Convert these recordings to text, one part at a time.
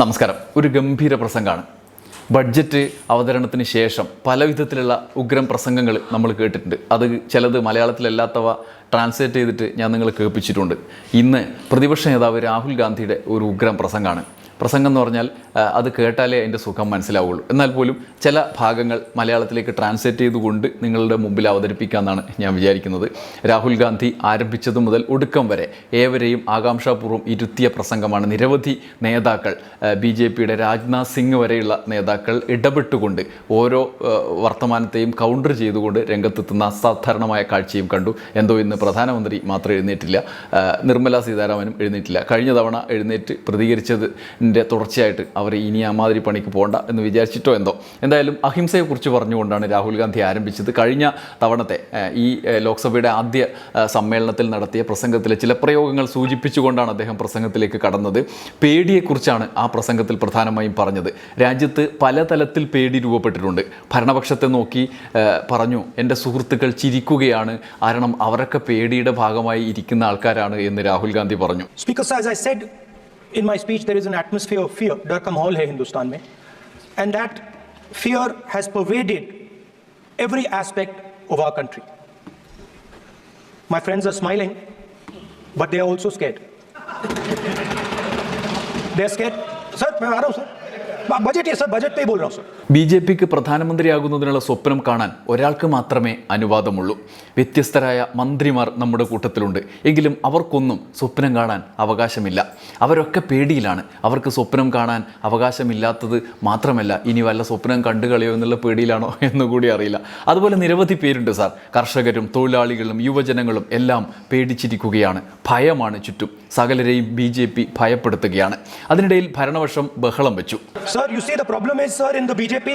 നമസ്കാരം. ഒരു ഗംഭീര പ്രസംഗമാണ്. ബഡ്ജറ്റ് അവതരണത്തിന് ശേഷം പല വിധത്തിലുള്ള ഉഗ്രം പ്രസംഗങ്ങൾ നമ്മൾ കേട്ടിട്ടുണ്ട്. അത് ചിലത് മലയാളത്തിലല്ലാത്തവ ട്രാൻസ്ലേറ്റ് ചെയ്തിട്ട് ഞാൻ നിങ്ങൾ കേൾപ്പിച്ചിട്ടുണ്ട്. ഇന്ന് പ്രതിപക്ഷ നേതാവ് രാഹുൽ ഗാന്ധിയുടെ ഒരു ഉഗ്രം പ്രസംഗമാണ്. പ്രസംഗം എന്ന് പറഞ്ഞാൽ അത് കേട്ടാലേ അതിന്റെ സുഖം മനസ്സിലാവുള്ളൂ. എന്നാൽ പോലും ചില ഭാഗങ്ങൾ മലയാളത്തിലേക്ക് ട്രാൻസ്ലേറ്റ് ചെയ്തുകൊണ്ട് നിങ്ങളുടെ മുമ്പിൽ അവതരിപ്പിക്കാമെന്നാണ് ഞാൻ വിചാരിക്കുന്നത്. രാഹുൽ ഗാന്ധി ആരംഭിച്ചതു മുതൽ ഒടുക്കം വരെ ഏവരെയും ആകാംക്ഷാപൂർവം ഇരുത്തിയ പ്രസംഗമാണ്. നിരവധി നേതാക്കൾ ബി ജെ പിയുടെ രാജ്നാഥ് സിംഗ് വരെയുള്ള നേതാക്കൾ ഇടപെട്ടുകൊണ്ട് ഓരോ വർത്തമാനത്തെയും കൗണ്ടർ ചെയ്തുകൊണ്ട് രംഗത്തെത്തുന്ന അസാധാരണമായ കാഴ്ചയും കണ്ടു. എന്തോ ഇന്ന് പ്രധാനമന്ത്രി മാത്രം എഴുന്നേറ്റില്ല. നിർമ്മല സീതാരാമനും എഴുന്നേറ്റില്ല. കഴിഞ്ഞ തവണ എഴുന്നേറ്റ് പ്രതികരിച്ചതിന്റെ തുടർച്ചയായിട്ട് അവർ ഇനി അമാതിരി പണിക്ക് പോകണ്ട എന്ന് വിചാരിച്ചിട്ടോ എന്തോ. എന്തായാലും അഹിംസയെക്കുറിച്ച് പറഞ്ഞുകൊണ്ടാണ് രാഹുൽ ഗാന്ധി ആരംഭിച്ചത്. കഴിഞ്ഞ തവണത്തെ ഈ ലോക്സഭയുടെ ആദ്യ സമ്മേളനത്തിൽ നടത്തിയ പ്രസംഗത്തിലെ ചില പ്രയോഗങ്ങൾ സൂചിപ്പിച്ചുകൊണ്ടാണ് അദ്ദേഹം പ്രസംഗത്തിലേക്ക് കടന്നത്. പേടിയെക്കുറിച്ചാണ് ആ പ്രസംഗത്തിൽ പ്രധാനമായും പറഞ്ഞത്. രാജ്യത്ത് പലതലത്തിൽ പേടി രൂപപ്പെട്ടിട്ടുണ്ട്. ഭരണപക്ഷത്തെ നോക്കി പറഞ്ഞു എന്റെ സുഹൃത്തുക്കൾ ചിരിക്കുകയാണ്. കാരണം അവരൊക്കെ പേടിയുടെ ഭാഗമായി ഇരിക്കുന്ന ആൾക്കാരാണ് എന്ന് രാഹുൽ ഗാന്ധി പറഞ്ഞു. I in my speech, there is an atmosphere of fear. डर का माहौल है हिंदुस्तान में and that fear has pervaded every aspect of our country. My friends are smiling, but they are also scared. they are scared. Sir मैं आ रहा हूँ sir pay B J പിക്ക് പ്രധാനമന്ത്രിയാകുന്നതിനുള്ള സ്വപ്നം കാണാൻ ഒരാൾക്ക് മാത്രമേ അനുവാദമുള്ളൂ. വ്യത്യസ്തരായ മന്ത്രിമാർ നമ്മുടെ കൂട്ടത്തിലുണ്ട്. എങ്കിലും അവർക്കൊന്നും സ്വപ്നം കാണാൻ അവകാശമില്ല. അവരൊക്കെ പേടിയിലാണ്. അവർക്ക് സ്വപ്നം കാണാൻ അവകാശമില്ലാത്തത് മാത്രമല്ല ഇനി വല്ല സ്വപ്നം കണ്ടുകളയോ എന്നുള്ള പേടിയിലാണോ എന്നുകൂടി അറിയില്ല. അതുപോലെ നിരവധി പേരുണ്ട് സാർ. കർഷകരും തൊഴിലാളികളും യുവജനങ്ങളും എല്ലാം പേടിച്ചിരിക്കുകയാണ്. ഭയമാണ് ചുറ്റും. സകലരെയും ബി ഭയപ്പെടുത്തുകയാണ്. അതിനിടയിൽ ഭരണവർഷം ബഹളം വെച്ചു. Sir, you see, the problem is, sir, in the BJP,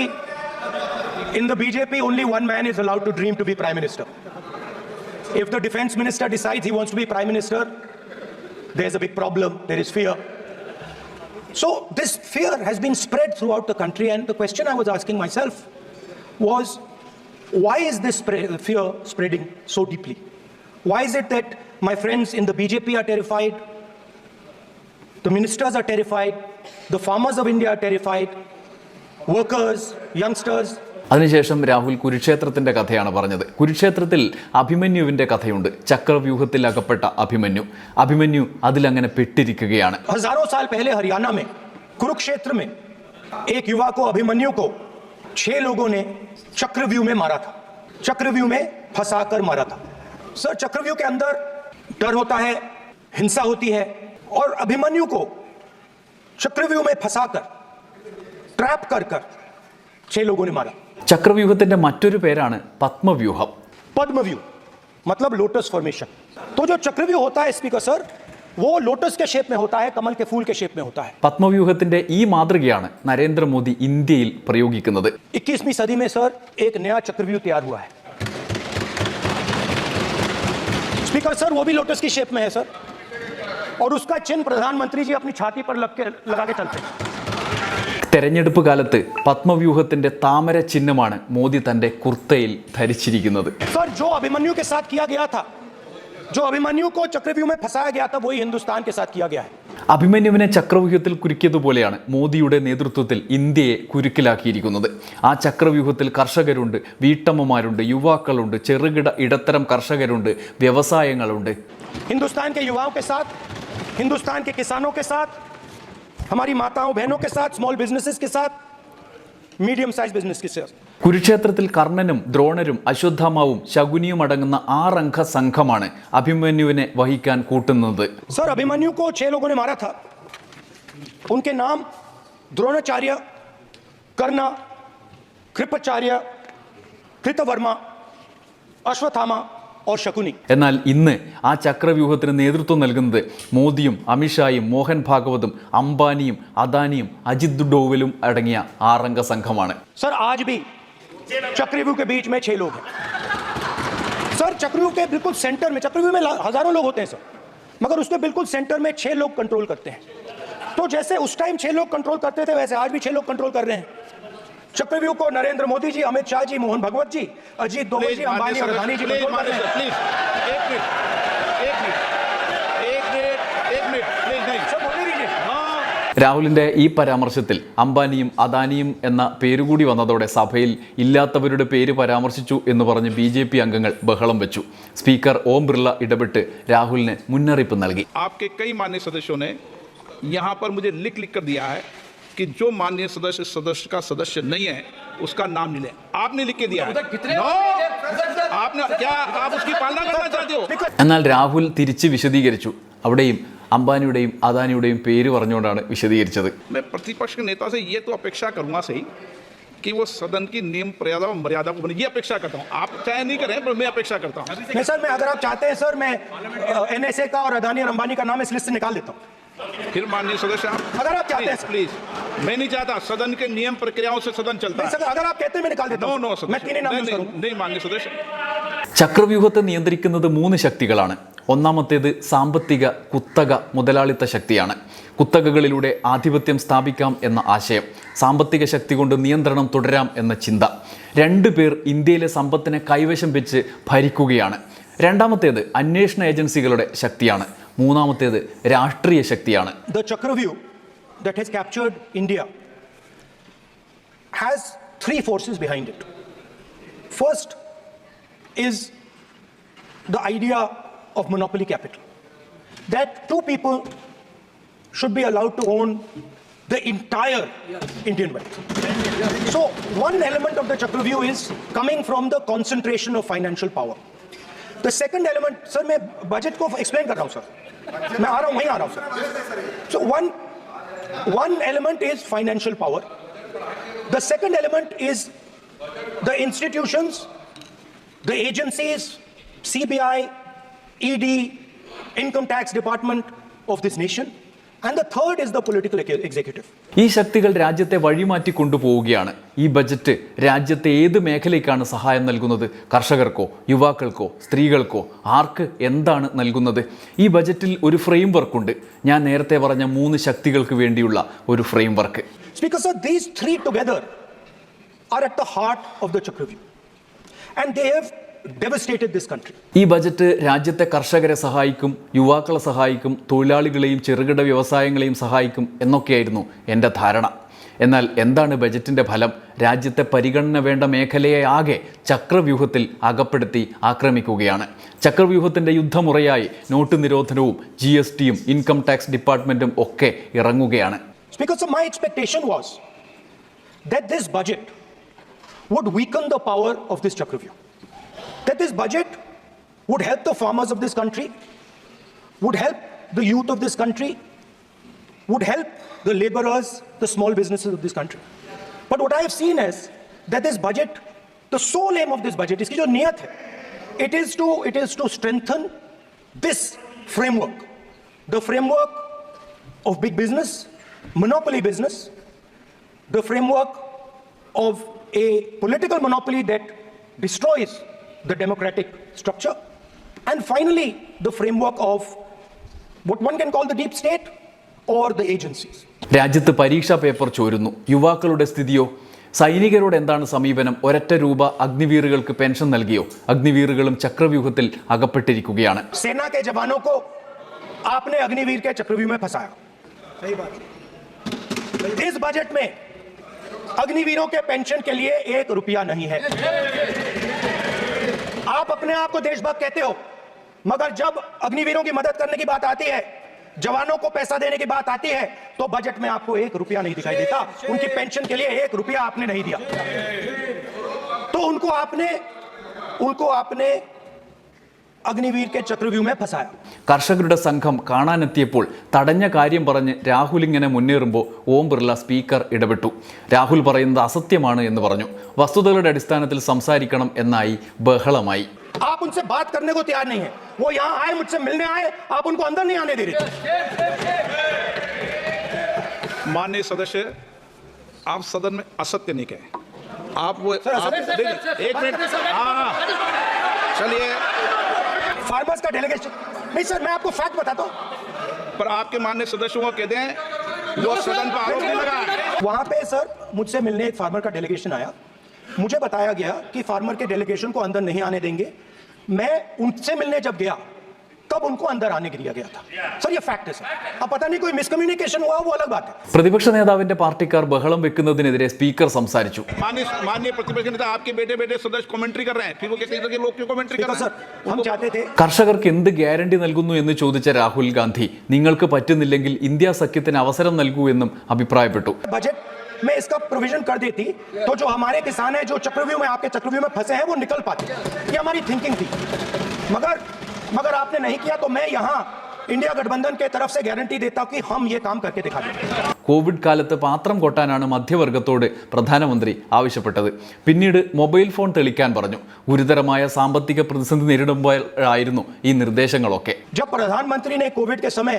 in the BJP, only one man is allowed to dream to be prime minister. If the defense minister decides he wants to be prime minister, there's a big problem. There is fear. So this fear has been spread throughout the country, and the question I was asking myself was, why is this fear spreading so deeply? Why is it that my friends in the BJP are terrified, the ministers are terrified, the farmers of India are terrified, workers, youngsters. അതിനുശേഷം രാഹുൽ കുരുക്ഷേത്രത്തിന്റെ കഥയാണ് പറഞ്ഞത് കുരുക്ഷേത്രത്തിൽ അഭിമന്യുവിന്റെ കഥയുണ്ട് ചക്രവ്യൂഹത്തിൽ അകപ്പെട്ട അഭിമന്യു അഭിമന്യു അതിലങ്ങനെ പെട്ടിരിക്കുകയാണ് हजारों साल पहले हरियाणा में कुरुक्षेत्र में एक युवा को अभिमन्यु को छह लोगों ने चक्रव्यूह में मारा था चक्रव्यूह में फंसाकर मारा था सर चक्रव्यूह के अंदर डर होता है हिंसा होती है और अभिमन्यु को चक्रव्यूह में फंसाकर ट्रैप कर कर छह लोगों ने मारा ചക്രവ്യൂഹത്തിന്റെ മറ്റൊരു പേരാണ് പത്മവ്യൂഹം पद्म व्यू मतलब लोटस फॉर्मेशन तो जो चक्रव्यूह होता है स्पीकर सर वो लोटस के शेप में होता है कमल के फूल के शेप में होता है പത്മവ്യൂഹത്തിന്റെ ഈ മാതൃകയാണ് നരേന്ദ്രമോദി ഇന്ത്യയിൽ പ്രയോഗിക്കുന്നത് 21वीं सदी में सर एक नया चक्रव्यूह तैयार हुआ है स्पीकर सर वो भी लोटस की शेप में है सर और उसका चिन्ह प्रधानमंत्री जी अपनी छाती पर लग के लगा के चलते हैं തെരഞ്ഞെടുപ്പ് കാലത്ത് പത്മവ്യൂഹത്തിന്റെ താമര ചിഹ്നമാണ് മോദി തന്റെ കുർത്തയിൽ ധരിച്ചിരിക്കുന്നത് सर जो अभिमन्यु के साथ किया गया था जो अभिमन्यु को चक्रव्यूह में फंसाया गया था वही हिंदुस्तान के साथ किया गया है അഭിമന്യുവിനെ ചക്രവ്യൂഹത്തിൽ കുരുക്കിയതുപോലെയാണ് മോദിയുടെ നേതൃത്വത്തിൽ ഇന്ത്യയെ കുരുക്കിലാക്കിയിരിക്കുന്നത് ആ ചക്രവ്യൂഹത്തിൽ കർഷകരുണ്ട് വീട്ടമ്മമാരുണ്ട് യുവാക്കളുണ്ട് ചെറുകിട ഇടത്തരം കർഷകരുണ്ട് വ്യവസായങ്ങളുണ്ട് हिंदुस्तान के युवाओं के साथ हिंदुस्तान के किसानों के साथ हमारी माताओं बहनों के साथ स्मॉल बिजनेसेस के साथ मीडियम साइज बिजनेस के साथ കുരുക്ഷേത്രത്തിൽ കർണനും ദ്രോണരും അശ്വത്ഥാമാവും ശകുനിയും അടങ്ങുന്ന ആറംഗ സംഘമാണ് അഭിമന്യുവിനെ വഹിക്കാൻ കൂട്ടുന്നത് सर अभिमन्यु को छह लोगों ने मारा था उनके नाम द्रोणाचार्य कर्ण कृपाचार्य कृतवर्मा अश्वत्थामा और शकुनी എന്നാൽ ഇന്ന് ആ ചക്രവ്യൂഹത്തിന് നേതൃത്വം നൽകുന്നത് മോദിയും അമിത്ഷായും മോഹൻ ഭാഗവതും അംബാനിയും അദാനിയും അജിത് ഡോവലും അടങ്ങിയ ആറംഗ സംഘമാണ് सर आज भी चक्रव्यूह के बीच में छह लोग हैं सर चक्रव्यूह के बिल्कुल सेंटर में चक्रव्यूह में ला- हजारों लोग होते हैं सर मगर उसके बिल्कुल सेंटर में छह लोग कंट्रोल करते हैं तो जैसे उस टाइम छह लोग कंट्रोल करते थे वैसे आज भी छह लोग कंट्रोल कर रहे हैं चक्रव्यूह को नरेंद्र मोदी जी अमित शाह जी मोहन भगवत जी अजीत दोवल जी अंबानी और अदानी जी प्लीज कंट्रोल कर रहे हैं प्लीज एक मिनट एक मिनट एक मिनट एक मिनट प्लीज नहीं सर बोलने दीजिए हाँ രാഹുലിന്റെ ഈ പരാമർശത്തിൽ അംബാനിയും അദാനിയും എന്ന പേരുകൂടി വന്നതോടെ സഭയിൽ ഇല്ലാത്തവരുടെ പേര് പരാമർശിച്ചു എന്ന് പറഞ്ഞ് ബി ജെ പി അംഗങ്ങൾ ബഹളം വെച്ചു സ്പീക്കർ ഓം ബിർള ഇടപെട്ട് രാഹുലിന് മുന്നറിയിപ്പ് നൽകി आपके कई मान्य सदस्यों ने यहाँ पर मुझे लिख लिख कर दिया है कि जो मान्य सदस्य सदस्य का सदस्य नहीं है उसका नाम नहीं ले आपने लिख के दिया है No! आपने क्या आप उसकी पालना करना चाहते हो എന്നാൽ രാഹുൽ തിരിച്ച് വിശദീകരിച്ചു അവിടെയും അംബാനിയുടെയും അദാനിയുടെയും പേര് പറഞ്ഞുകൊണ്ടാണ് വിശദീകരിച്ചത് मैं प्रतिपक्ष के नेता से ये तो अपेक्षा करूंगा सही कि वो सदन की नियम मर्यादा मर्यादा को बने ये अपेक्षा करता हूँ आप चाहे नहीं करें पर मैं अपेक्षा करता हूँ नहीं सर मैं अगर आप चाहते हैं सर मैं एनएसए का और अदानी और अंबानी का नाम इस लिस्ट से निकाल देता हूँ फिर माननीय सदस्य आप अगर आप चाहते हैं सर। प्लीज मैं नहीं चाहता सदन के नियम प्रक्रियाओं से सदन चलता नहीं है सर अगर आप कहते हैं मैं निकाल देता नो हूँ नो मैं तीन ही नाम नहीं यूज नहीं, करूंगा नहीं माननीय सदस्य ചക്രവ്യൂഹത്തെ നിയന്ത്രിക്കുന്നത് മൂന്ന് ശക്തികളാണ് ഒന്നാമത്തേത് സാമ്പത്തിക കുത്തക മുതലാളിത്ത ശക്തിയാണ് കുത്തകകളിലൂടെ ആധിപത്യം സ്ഥാപിക്കാം എന്ന ആശയം സാമ്പത്തിക ശക്തി കൊണ്ട് നിയന്ത്രണം തുടരാം എന്ന ചിന്ത രണ്ടു പേർ ഇന്ത്യയിലെ സമ്പത്തിനെ കൈവശം വെച്ച് ഭരിക്കുകയാണ് രണ്ടാമത്തേത് അന്വേഷണ ഏജൻസികളുടെ ശക്തിയാണ് മൂന്നാമത്തേത് രാഷ്ട്രീയ ശക്തിയാണ് the Chakravyuh that has captured India has three forces behind it. First is the idea of monopoly capital. That two people should be allowed to own the entire Indian wealth. So, one element of the Chakravyuh is coming from the concentration of financial power. The second element, sir, मैं budget को explain कर रहा हूँ sir मैं आ रहा हूँ वहीं आ रहा हूँ sir So one one element is financial power. The second element is the institutions, the agencies, CBI, ED, Income Tax Department of this nation. And the third is the political executive. ഈ ശക്തികൾ രാജ്യത്തെ വഴിമാറ്റി കൊണ്ടുപോവുകയാണ്. ഈ budget രാജ്യത്തെ ഏത് മേഖലയ്ക്കാണ് സഹായം നൽകുന്നത്? കർഷകർക്കോ യുവാക്കൾക്കോ സ്ത്രീകൾക്കോ? ആർക്ക് എന്താണ് നൽകുന്നത്? ഈ ബജറ്റിൽ ഒരു ഫ്രെയിം വർക്ക് ഉണ്ട്. ഞാൻ നേരത്തെ പറഞ്ഞ മൂന്ന് ശക്തികൾക്ക് വേണ്ടിയുള്ള ഒരു framework together are at the heart of the Chakravyuh. And they have devastated this country. ഈ ബജറ്റ് രാജ്യത്തെ കർഷകരെ സഹായിക്കും യുവാക്കളെ സഹായിക്കും തൊഴിലാളികളെയും ചെറുകിട വ്യവസായങ്ങളെയും സഹായിക്കും എന്നൊക്കെയായിരുന്നു എന്റെ ധാരണ എന്നാൽ എന്താണ് ബജറ്റിന്റെ ഫലം രാജ്യത്തെ പരിഗണന വേണ്ട മേഖലയെ ആകെ ചക്രവ്യൂഹത്തിൽ അകപ്പെടുത്തി ആക്രമിക്കുകയാണ് ചക്രവ്യൂഹത്തിന്റെ യുദ്ധമുറയായി നോട്ട് നിരോധനവും ജി എസ് ടിയും ഇൻകം ടാക്സ് ഡിപ്പാർട്ട്മെന്റും ഒക്കെ ഇറങ്ങുകയാണ് that this budget would weaken the power of this Chakravyuh. That this budget would help the farmers of this country, would help the youth of this country, would help the laborers, the small businesses of this country. But what I have seen is that this budget, the sole aim of this budget, इसकी जो नियत है, it is to it is to strengthen this framework, the framework of big business, monopoly business, the framework of a political monopoly that destroys the democratic structure, and finally, the framework of what one can call the deep state or the agencies. രാജ്യത്ത് പരീക്ഷാ paper ചോരുന്നു യുവാക്കളുടെ സ്ഥിതിയോ സൈനികരോട് എന്താണ് സമീപനം ഒരൊറ്റ രൂപ അഗ്നിവീറുകൾക്ക് pension നൽകിയോ അഗ്നിവീറുകളും ചക്രവ്യൂഹത്തിൽ അകപ്പെട്ടിരിക്കുകയാണ് सेना के जवानों को आपने अग्निवीर के चक्रव्यूह में फंसाया सही बात इस बजट में अग्निवीरों के पेंशन के लिए एक रुपया नहीं है आप अपने आप को देशभक्त कहते हो, मगर जब अग्निवीरों की मदद करने की बात आती है, जवानों को पैसा देने की बात आती है तो बजट में आपको एक रुपया नहीं दिखाई देता। उनकी पेंशन के लिए एक रुपया आपने नहीं दिया। तो उनको आपने उनको आपने अग्निवीर के चक्रव्यूह में फंसाया കർഷകരുടെ സംഘം കാണാനെത്തിയപ്പോൾ തടഞ്ഞ കാര്യം പറഞ്ഞ് രാഹുൽ ഇങ്ങനെ മുന്നേറുമ്പോൾ ഓം ബിർള സ്പീക്കർ ഇടപെട്ടു രാഹുൽ പറയുന്നത് അസത്യമാണ് എന്ന് പറഞ്ഞു വസ്തുതകളുടെ അടിസ്ഥാനത്തിൽ സംസാരിക്കണം എന്നായി ബഹളമായി आप उनसे बात करने को तैयार नहीं है वो यहाँ आए मुझसे मिलने आए आप उनको अंदर नहीं आने दे रहे माननीय सदस्य आप सदन में असत्य नहीं कहे आप वो सर, आप असत्य- देखिए, एक मिनट हाँ हाँ चलिए फार्मर्स का डेलीगेशन नहीं सर मैं आपको फैक्ट बताता हूँ। पर आपके मान्य सदस्यों को कहते हैं जो सदन पर आरोप लगा वहाँ पे सर मुझसे मिलने एक फार्मर का डेलीगेशन आया। मुझे बताया गया कि फार्मर के डेलीगेशन को अंदर नहीं आने देंगे। मैं उनसे मिलने जब गया तब उनको अंदर आने दिया गया था सर ये फैक्ट है सर अब पता नहीं कोई मिसकम्युनिकेशन हुआ वो अलग बात है പ്രതിപക്ഷ നേതാവിന്റെ പാർട്ടിക്കാർ ബഹളം വെക്കുന്നതിനെതിരെ സ്പീക്കർ സംസാരിച്ചു माननीय माननीय प्रतिपक्ष के नेता आपके बेटे बेटे सदस्य कमेंट्री कर रहे हैं फिर वो कहते हैं कि लोग क्यों कमेंट्री कर स्पीकर रहे सर हैं हम चाहते थे കർഷകർക്ക് എന്ത് ഗ്യാരണ്ടി നൽകുന്നു എന്ന് ചോദിച്ച രാഹുൽ ഗാന്ധി നിങ്ങൾക്ക് പറ്റുന്നില്ലെങ്കിൽ ഇന്ത്യ സഖ്യത്തിന് അവസരം നൽകൂ എന്നും അഭിപ്രായപ്പെട്ടു बजट में इसका प्रोविजन कर देती तो जो हमारे किसान हैं जो चक्रव्यूह में आपके चक्रव्यूह में फंसे हैं वो निकल पाते ये हमारी थिंकिंग थी मगर मगर आपने नहीं किया तो मैं यहाँ इंडिया गठबंधन के तरफ से गारंटी देता हूं कि हम ये काम करके दिखा देंगे കോവിഡ് കാലത്ത് പാത്രം കൊട്ടാനാണ് മധ്യവർഗത്തോട് പ്രധാനമന്ത്രി ആവശ്യപ്പെട്ടത് പിന്നീട് മൊബൈൽ ഫോൺ തെളിക്കാൻ പറഞ്ഞു ഗുരുതരമായ സാമ്പത്തിക പ്രതിസന്ധി നേരിടുമ്പോഴായിരുന്നു ഈ നിർദ്ദേശങ്ങളൊക്കെ जब प्रधानमंत्री ने कोविड के समय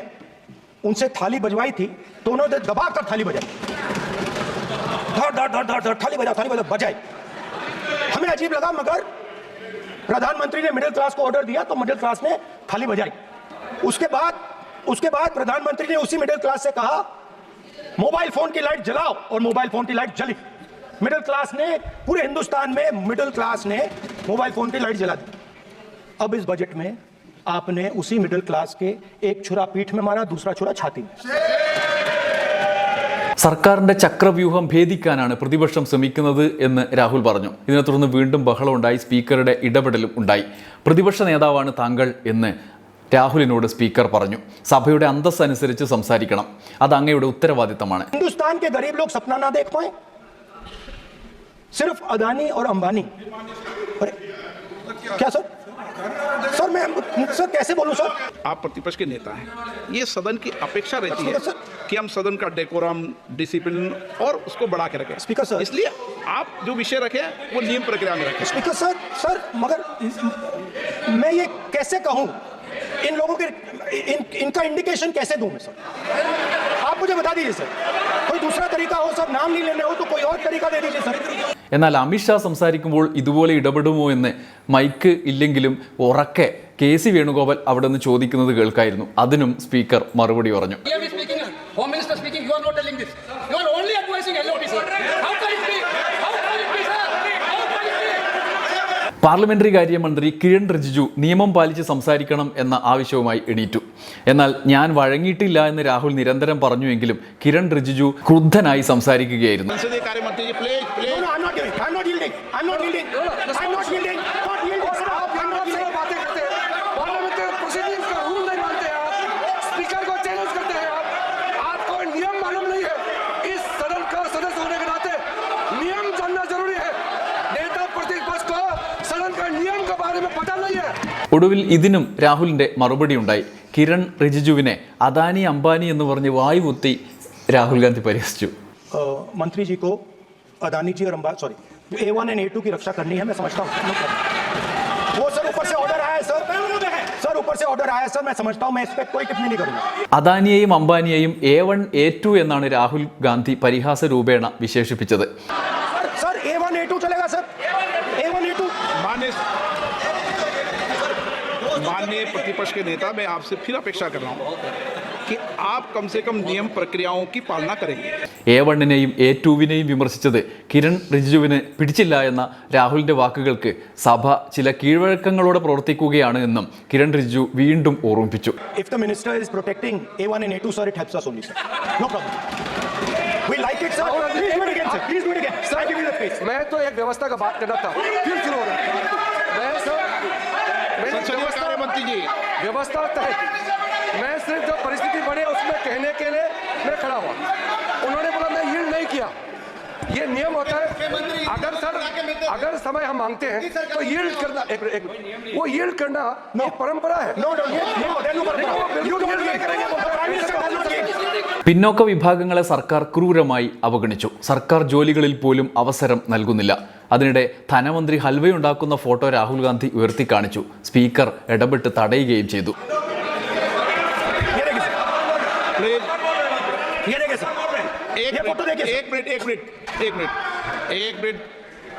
उनसे थाली बजवाई थी तो उन्होंने दबा कर थाली बजाई धड़ धड़ धड़ धड़ धड़ थाली बजाओ थाली बजाओ बजाई हमें अजीब लगा मगर प्रधानमंत्री ने मिडिल क्लास को ऑर्डर दिया तो मिडिल क्लास ने थाली बजाई। उसके बाद उसके बाद प्रधानमंत्री ने उसी मिडिल क्लास से कहा मोबाइल फ़ोन की लाइट जलाओ और मोबाइल फ़ोन की लाइट जली। मिडिल क्लास ने, पूरे हिंदुस्तान में मिडिल क्लास ने मोबाइल फ़ोन की लाइट जला दी। अब इस बजट में आपने उसी मिडिल क्लास के एक छुरा पीठ में मारा, दूसरा छुरा छाती में। സർക്കാരിന്റെ ചക്രവ്യൂഹം ഭേദിക്കാനാണ് പ്രതിപക്ഷം ശ്രമിക്കുന്നത് എന്ന് രാഹുൽ പറഞ്ഞു ഇതിനെ തുടർന്ന് വീണ്ടും ബഹളമുണ്ടായി സ്പീക്കറുടെ ഇടപെടലും ഉണ്ടായി പ്രതിപക്ഷ നേതാവാണ് താങ്കൾ എന്ന് രാഹുലിനോട് സ്പീക്കർ പറഞ്ഞു സഭയുടെ അന്തസ് അനുസരിച്ച് സംസാരിക്കണം അത് അങ്ങയുടെ ഉത്തരവാദിത്തമാണ് हिंदुस्तान के गरीब लोग सपना ना देख पाए सिर्फ अदानी और अंबानी अरे क्या सर सर मैं सर कैसे बोलूँ सर? आप प्रतिपक्ष के नेता हैं। ये सदन की अपेक्षा रहती है कि हम सदन का डेकोरम डिसिप्लिन और उसको बढ़ा के रखें। Speaker sir. इसलिए आप जो विषय रखें वो नियम प्रक्रिया में रखें। स्पीकर सर सर मगर मैं ये कैसे कहूँ? इन लोगों के इन, इनका इंडिकेशन कैसे दूँ मैं सर आप मुझे बता दीजिए सर कोई दूसरा तरीका हो सर नाम नहीं लेने हो तो कोई और तरीका दे दीजिए सर എന്നാൽ അമിത്ഷാ സംസാരിക്കുമ്പോൾ ഇതുപോലെ ഇടപെടുമോ എന്ന് മൈക്ക് ഇല്ലെങ്കിലും ഉറക്കെ കെ സി വേണുഗോപാൽ അവിടെ നിന്ന് ചോദിക്കുന്നത് കേൾക്കായിരുന്നു. അതിനും സ്പീക്കർ മറുപടി പറഞ്ഞു. പാർലമെന്ററി കാര്യമന്ത്രി കിരൺ റിജിജു നിയമം പാലിച്ച് സംസാരിക്കണം എന്ന ആവശ്യവുമായി എണീറ്റു. എന്നാൽ ഞാൻ വഴങ്ങിയിട്ടില്ല എന്ന് രാഹുൽ നിരന്തരം പറഞ്ഞുവെങ്കിലും കിരൺ റിജിജു ക്രുദ്ധനായി സംസാരിക്കുകയായിരുന്നു. ഒടുവിൽ ഇതിനും രാഹുലിന്റെ മറുപടി ഉണ്ടായി കിരൺ റിജിജുവിനെ അദാനി അംബാനി എന്ന് പറഞ്ഞ് വായുപൊത്തി രാഹുൽ ഗാന്ധി പരിഹസിച്ചു अ, मंत्री जी को अदानी जी और Amba sorry A one and A two की रक्षा करनी है मैं समझता हूँ No problem. वो सर ऊपर से ऑर्डर आया है सर सर ऊपर से ऑर्डर आया है सर मैं समझता हूँ मैं इस पर कोई टिप्पणी नहीं करूंगा അദാനിയെയും അംബാനിയെയും എ വൺ എ ടു എന്നാണ് രാഹുൽ ഗാന്ധി പരിഹാസ രൂപേണ വിശേഷിപ്പിച്ചത് sir A one A two चलेगा sir A one A two माननीय माननीय प्रतिपक्ष के नेता मैं आपसे फिर अपेक्षा कर रहा हूं कि आप कम से कम नियम प्रक्रियाओं की पालना करेंगे എ വണ്ണിനെയും എ ടുവിനെയും വിമർശിച്ചത് കിരൺ റിജിജുവിന് പിടിച്ചില്ല എന്ന രാഹുലിന്റെ വാക്കുകൾക്ക് സഭ ചില കീഴ്വഴക്കങ്ങളോടെ പ്രവർത്തിക്കുകയാണ് എന്നും കിരൺ റിജിജു വീണ്ടും ഓർമ്മിപ്പിച്ചു If the minister is protecting A1 and A2, sir, it helps us only, sir. No problem. We like it, sir. Please do it again, sir. Please do it again. Sir, I give you the space. मैं तो एक व्यवस्था का बात करना था फिर शुरू हो रहा है। संसदीय कार्य मंत्री जी व्यवस्था तहत मैं सिर्फ़ जो परिस्थिति बने उसमें कहने के लिए मैं खड़ा हुआ। उन्होंने बोला, मैं यील्ड नहीं किया। ये नियम होता है अगर सर अगर समय हम मांगते हैं तो यील्ड करना एक, एक वो यील्ड करना ये परंपरा है No, no, no, no, there's no problem. You don't yield. The Prime Minister does not yield. പിന്നോക്ക വിഭാഗങ്ങളെ സർക്കാർ ക്രൂരമായി അവഗണിച്ചു സർക്കാർ ജോലികളിൽ പോലും അവസരം നൽകുന്നില്ല അതിനിടെ ധനമന്ത്രി ഹൽവയുണ്ടാക്കുന്ന ഫോട്ടോ രാഹുൽ ഗാന്ധി ഉയർത്തി കാണിച്ചു സ്പീക്കർ ഇടപെട്ട് തടയുകയും ചെയ്തു ये देखिए, sir. प्लीज ये देखिए, sir. एक ये फोटो देखिए, मिनट sir. एक मिनट एक मिनट एक मिनट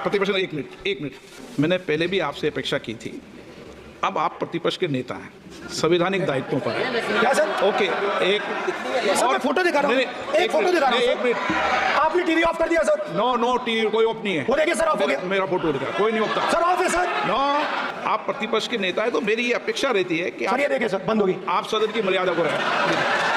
प्रतिपक्ष एक मिनट एक मिनट। मैंने पहले भी आपसे अपेक्षा की थी। अब आप प्रतिपक्ष के नेता हैं संवैधानिक दायित्वों पर क्या सर? ओके एक मैं फ़ोटो दिखा रहा हूँ। एक फ़ोटो दिखा रहा हूँ एक मिनट। आपने टीवी ऑफ़ कर दिया सर। नो नो टीवी कोई ऑफ़ नहीं है। वो देखिए सर ऑफ़ हो गया। मेरा फ़ोटो दिखा कोई नहीं होता। सर ऑफ़ है सर। नो आप प्रतिपक्ष के नेता है तो मेरी ये अपेक्षा रहती है कि आप, देखिए सर बंद होगी। आप सदन की मर्यादा को रखें।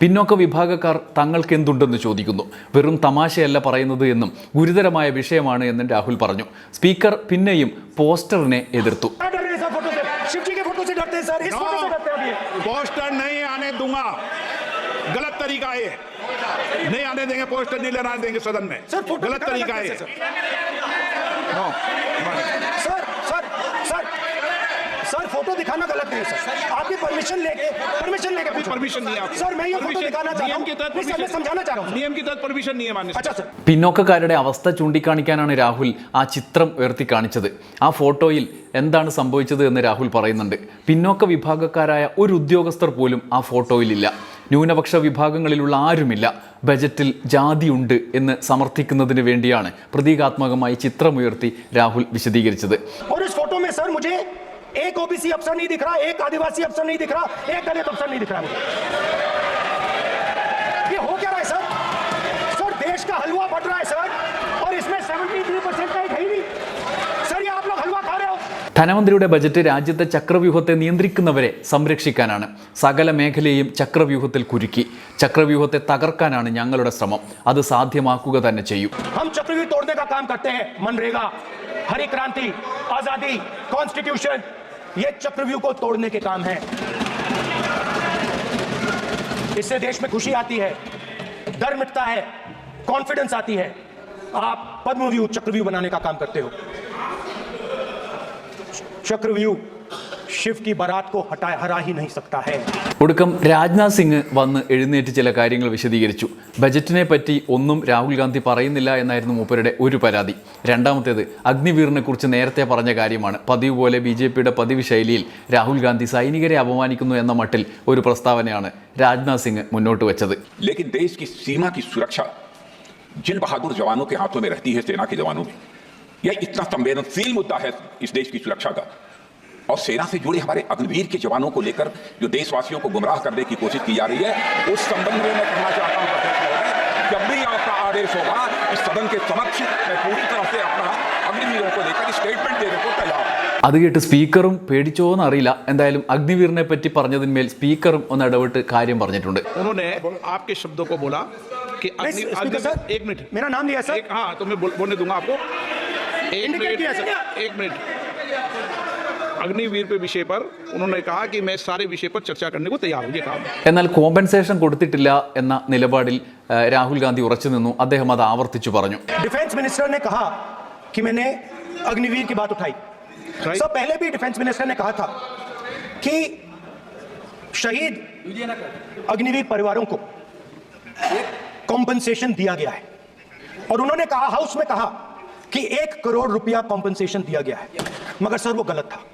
പിന്നോക്ക വിഭാഗക്കാർ തങ്ങൾക്ക് എന്തുണ്ടെന്ന് ചോദിക്കുന്നു വെറും തമാശയല്ല പറയുന്നത് എന്നും ഗുരുതരമായ വിഷയമാണ് എന്നും രാഹുൽ പറഞ്ഞു സ്പീക്കർ പിന്നെയും പോസ്റ്ററിനെ എതിർത്തു क्या डर रहे हैं सर फोटो से शिव जी के फोटो से डरते हैं सर इस फोटो से डरते हैं अभी ये। पोस्टर नहीं आने दूंगा गलत तरीका है ये। नहीं आने देंगे पोस्टर नहीं लेना देंगे सदन में सर फोटो गलत दिखाना तरीका है दिखाना गलत नहीं है सर आपकी परमिशन लेके परमिशन लेके पूछो। परमिशन नहीं है आपको। सर मैं ये फोटो Permission- दिखाना चाहता नियम हूँ के तहत नहीं, सर, मैं permission- समझाना चाह रहा हूँ नियम के तहत परमिशन नहीं है मान्य अच्छा सर പിന്നോക്കക്കാരുടെ അവസ്ഥ ചൂണ്ടിക്കാണിക്കാനാണ് രാഹുൽ ആ ചിത്രം ഉയർത്തി കാണിച്ചത് ആ ഫോട്ടോയിൽ എന്താണ് സംഭവിച്ചത് എന്ന് രാഹുൽ പറയുന്നുണ്ട് പിന്നോക്ക വിഭാഗക്കാരായ ഒരു ഉദ്യോഗസ്ഥർ പോലും ആ ഫോട്ടോയിലില്ല ന്യൂനപക്ഷ വിഭാഗങ്ങളിലുള്ള ആരുമില്ല ബജറ്റിൽ ജാതിയുണ്ട് എന്ന് സമർത്ഥിക്കുന്നതിന് വേണ്ടിയാണ് പ്രതീകാത്മകമായി ചിത്രമുയർത്തി രാഹുൽ വിശദീകരിച്ചത് और इस फोटो में सर मुझे एक ओबीसी अफसर नहीं दिख रहा एक आदिवासी अफसर नहीं दिख रहा एक दलित अफसर नहीं दिख रहा मुझे ये हो क्या रहा है सर सर देश का हलवा बट रहा है सर और इसमें 73 परसेंट का एक है ही नहीं सर ये आप लोग हलवा खा रहे हो ധനമന്ത്രിയുടെ ബജറ്റ് രാജ്യത്തെ ചക്രവ്യൂഹത്തെ നിയന്ത്രിക്കുന്നവരെ സംരക്ഷിക്കാനാണ് സകല മേഖലയെയും ചക്രവ്യൂഹത്തിൽ കുരുക്കി ചക്രവ്യൂഹത്തെ തകർക്കാനാണ് ഞങ്ങളുടെ ശ്രമം അത് സാധ്യമാക്കുക തന്നെ ചെയ്യും हम चक्रव्यूह तोड़ने का काम करते हैं मनरेगा हरी क्रांति आजादी कॉन्स्टिट्यूशन ये चक्रव्यूह को तोड़ने के काम है। इससे देश में खुशी आती है, डर मिटता है कॉन्फिडेंस आती है। आप पद्मव्यूह चक्रव्यूह बनाने का काम करते हो। चक्रव्यूह शिव की बारात को हटा हरा ही नहीं सकता है ഒടുക്കം രാജ്നാഥ് സിംഗ് വന്ന് എഴുന്നേറ്റ് ചില കാര്യങ്ങൾ വിശദീകരിച്ചു ബജറ്റിനെ പറ്റി ഒന്നും രാഹുൽ ഗാന്ധി പറയുന്നില്ല എന്നായിരുന്നു മൂപ്പരുടെ ഒരു പരാതി രണ്ടാമത്തേത് അഗ്നിവീറിനെ കുറിച്ച് നേരത്തെ പറഞ്ഞ കാര്യമാണ് പതിവ് പോലെ ബി ജെ പിയുടെ പതിവ് ശൈലിയിൽ രാഹുൽ ഗാന്ധി സൈനികരെ അപമാനിക്കുന്നു എന്ന മട്ടിൽ ഒരു പ്രസ്താവനയാണ് രാജ്നാഥ് സിംഗ് മുന്നോട്ട് വെച്ചത് लेकिन देश की सीमा की सुरक्षा जिन बहादुर जवानों के हाथों में रहती है सेना के जवानों में यह इतना संवेदनशील मुद्दा है इस देश की सुरक्षा का और सेना से जुड़े हमारे अग्निवीर के जवानों को लेकर जो देशवासियों को गुमराह करने की कोशिश की जा रही है उस संबंध में मैं कहना चाहता हूं अध्यक्ष महोदय, जब भी आपका आदेश होगा इस सदन के समक्ष मैं पूरी तरह से अपना अग्निवीरों को लेकर स्टेटमेंट देने को तैयार हूं അത് കേട്ട് സ്പീക്കറും പേടിച്ചോ എന്നറിയില്ല എന്തായാലും അഗ്നിവീറിനെ പറ്റി പറഞ്ഞതിന്മേൽ സ്പീക്കറും ഒന്ന് ഇടപെട്ട് കാര്യം പറഞ്ഞിട്ടുണ്ട് उन्होंने आपके शब्दों को बोला कि नहीं, अग्नि- स्पीकर अग्नि- सर, एक मिनट मेरा नाम लिया सर एक हाँ तो मैं बोल- बोलने दूंगा आपको एक Indicate मिनट किया, सर। एक मिनट अग्निवीर पे विषय पर उन्होंने कहा कि मैं सारे विषय पर चर्चा करने को तैयार हूँ ये कहा എന്നാൽ കോമ്പൻസേഷൻ കൊടുത്തിട്ടില്ല എന്ന നിലപാടിൽ ആ, രാഹുൽ ഗാന്ധി ഉറച്ചു നിന്നു അദ്ദേഹം അത് ആവർത്തിച്ചു പറഞ്ഞു डिफेंस मिनिस्टर ने कहा कि मैंने अग्निवीर की बात उठाई Right. सर पहले भी डिफेंस मिनिस्टर ने कहा था कि शहीद अग्निवीर परिवारों को कॉम्पनसेशन दिया गया है और उन्होंने कहा हाउस में कहा कि एक करोड़ रुपया कॉम्पनसेशन दिया गया है मगर सर वो गलत था सर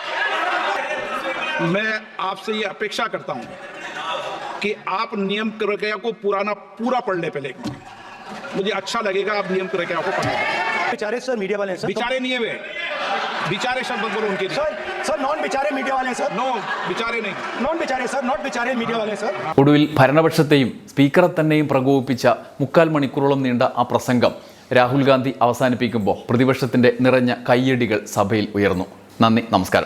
मैं आपसे ये अपेक्षा करता हूं कि आप नियम प्रक्रिया को पुराना पूरा पढ़ ले पहले एक बार। मुझे अच्छा लगेगा आप नियम प्रक्रिया को पढ़ने बेचारे सर मीडिया वाले हैं सर बिचारे नहीं है वे बिचारे शब्द बोलो उनके लिए सर सर नॉन बेचारे मीडिया वाले हैं सर नो बिचारे नहीं नॉन बेचारे सर नॉट बेचारे मीडिया वाले हैं सर ഒടുവിൽ ഭരണപക്ഷത്തെയും സ്പീക്കറെ തന്നെയും പ്രകോപിപ്പിച്ച മുക്കാൽ മണിക്കൂറോളം നീണ്ട ആ പ്രസംഗം രാഹുൽ ഗാന്ധി അവസാനിപ്പിക്കുമ്പോൾ പ്രതിപക്ഷത്തിന്റെ നിറഞ്ഞ കയ്യടികൾ സഭയിൽ ഉയർന്നു നന്ദി നമസ്കാരം